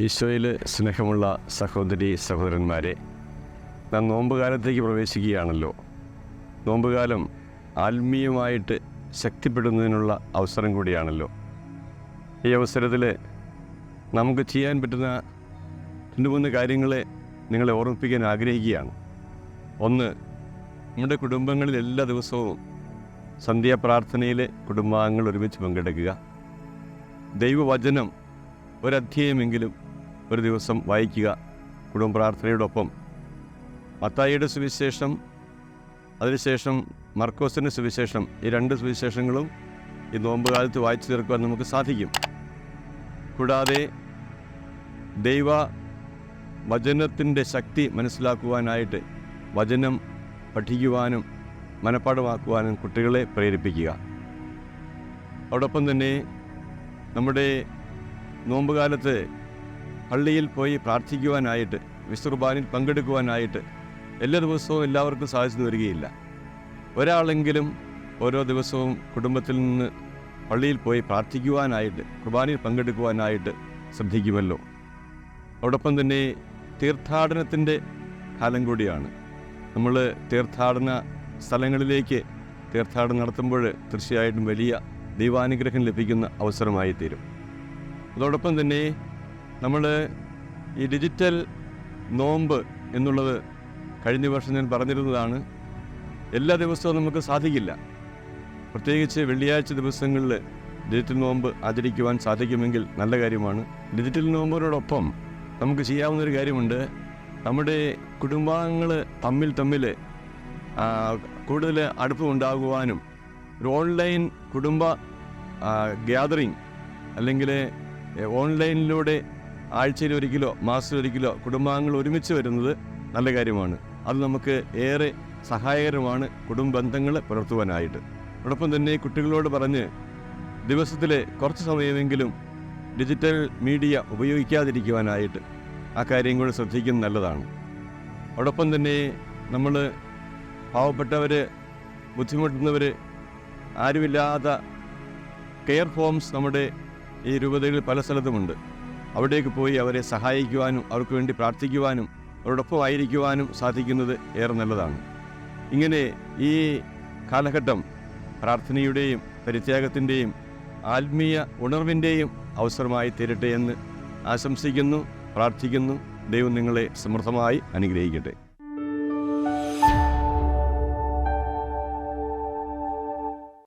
ഈശോയിൽ സ്നേഹമുള്ള സഹോദരി സഹോദരന്മാരെ നാം നോമ്പുകാലത്തേക്ക് പ്രവേശിക്കുകയാണല്ലോ. നോമ്പുകാലം ആത്മീയമായിട്ട് ശക്തിപ്പെടുന്നതിനുള്ള അവസരം കൂടിയാണല്ലോ. ഈ അവസരത്തിൽ നമുക്ക് ചെയ്യാൻ പറ്റുന്ന രണ്ട് മൂന്ന് കാര്യങ്ങളെ നിങ്ങളെ ഓർമ്മിപ്പിക്കാൻ ആഗ്രഹിക്കുകയാണ്. ഒന്ന് നമ്മുടെ കുടുംബങ്ങളിൽ എല്ലാ ദിവസവും സന്ധ്യാപ്രാർത്ഥനയിൽ കുടുംബാംഗങ്ങൾ ഒരുമിച്ച് പങ്കെടുക്കുക. ദൈവവചനം ഒരധ്യായമെങ്കിലും ഒരു ദിവസം വായിക്കുക കുടുംബ പ്രാർത്ഥനയോടൊപ്പം. മത്തായിയുടെ സുവിശേഷം അതിനുശേഷം മർക്കോസിന്റെ സുവിശേഷം ഈ രണ്ട് സുവിശേഷങ്ങളും ഈ നോമ്പ് കാലത്ത് വായിച്ചു തീർക്കുവാൻ നമുക്ക് സാധിക്കും. കൂടാതെ ദൈവ വചനത്തിന്റെ ശക്തി മനസ്സിലാക്കുവാനായിട്ട് വചനം പഠിക്കുവാനും മനഃപ്പാടമാക്കുവാനും കുട്ടികളെ പ്രേരിപ്പിക്കുക. അതോടൊപ്പം തന്നെ നമ്മുടെ നോമ്പുകാലത്ത് പള്ളിയിൽ പോയി പ്രാർത്ഥിക്കുവാനായിട്ട് വിശുർബാനിൽ പങ്കെടുക്കുവാനായിട്ട് എല്ലാ ദിവസവും എല്ലാവർക്കും സാധിച്ചു വരികയില്ല ഒരാളെങ്കിലും ഓരോ ദിവസവും കുടുംബത്തിൽ നിന്ന് പള്ളിയിൽ പോയി പ്രാർത്ഥിക്കുവാനായിട്ട് കുർബാനയിൽ പങ്കെടുക്കുവാനായിട്ട് ശ്രദ്ധിക്കുമല്ലോ. അതോടൊപ്പം തന്നെ തീർത്ഥാടനത്തിന്റെ കാലം കൂടിയാണ്. നമ്മൾ തീർത്ഥാടന സ്ഥലങ്ങളിലേക്ക് തീർത്ഥാടനം നടത്തുമ്പോൾ തീർച്ചയായിട്ടും വലിയ ദൈവാനുഗ്രഹം ലഭിക്കുന്ന അവസരമായി തീരും അതോടൊപ്പം തന്നെ നമ്മൾ ഈ ഡിജിറ്റൽ നോമ്പ് എന്നുള്ളത് കഴിഞ്ഞ വർഷം ഞാൻ പറഞ്ഞിരുന്നതാണ്. എല്ലാ ദിവസവും നമുക്ക് സാധിക്കില്ല. പ്രത്യേകിച്ച് വെള്ളിയാഴ്ച ദിവസങ്ങളിൽ ഡിജിറ്റൽ നോമ്പ് ആചരിക്കുവാൻ സാധിക്കുമെങ്കിൽ നല്ല കാര്യമാണ്. ഡിജിറ്റൽ നോമ്പിനോടൊപ്പം നമുക്ക് ചെയ്യാവുന്ന ഒരു കാര്യമുണ്ട്. നമ്മുടെ കുടുംബാംഗങ്ങൾ തമ്മിൽ തമ്മിൽ കൂടുതൽ കൂടുതൽ അടുപ്പമുണ്ടാകുവാനും ഒരു ഓൺലൈൻ കുടുംബ ഗ്യാതറിങ് അല്ലെങ്കിൽ ഓൺലൈനിലൂടെ ആഴ്ചയിൽ ഒരിക്കലോ മാസത്തിൽ ഒരിക്കലോ കുടുംബാംഗങ്ങൾ ഒരുമിച്ച് വരുന്നത് നല്ല കാര്യമാണ്. അത് നമുക്ക് ഏറെ സഹായകരമാണ് കുടുംബ ബന്ധങ്ങൾ പുലർത്തുവാനായിട്ട്. അതോടൊപ്പം തന്നെ കുട്ടികളോട് പറഞ്ഞ് ദിവസത്തിലെ കുറച്ച് സമയമെങ്കിലും ഡിജിറ്റൽ മീഡിയ ഉപയോഗിക്കാതിരിക്കുവാനായിട്ട് ആ കാര്യം കൂടെ ശ്രദ്ധിക്കുന്നത് നല്ലതാണ്. അതോടൊപ്പം തന്നെ നമ്മൾ പാവപ്പെട്ടവർ ബുദ്ധിമുട്ടുന്നവർ ആരുമില്ലാത്ത കെയർ ഹോംസ് നമ്മുടെ ഈ രൂപതയിൽ പല സ്ഥലത്തുമുണ്ട്. അവിടേക്ക് പോയി അവരെ സഹായിക്കുവാനും അവർക്ക് വേണ്ടി പ്രാർത്ഥിക്കുവാനും അവരോടൊപ്പം ആയിരിക്കുവാനും സാധിക്കുന്നത് ഏറെ നല്ലതാണ്. ഇങ്ങനെ ഈ കാലഘട്ടം പ്രാർത്ഥനയുടെയും പരിത്യാഗത്തിന്റെയും ആത്മീയ ഉണർവിന്റെയും അവസരമായി തീരട്ടെ എന്ന് ആശംസിക്കുന്നു പ്രാർത്ഥിക്കുന്നു. ദൈവം നിങ്ങളെ സമൃദ്ധമായി അനുഗ്രഹിക്കട്ടെ.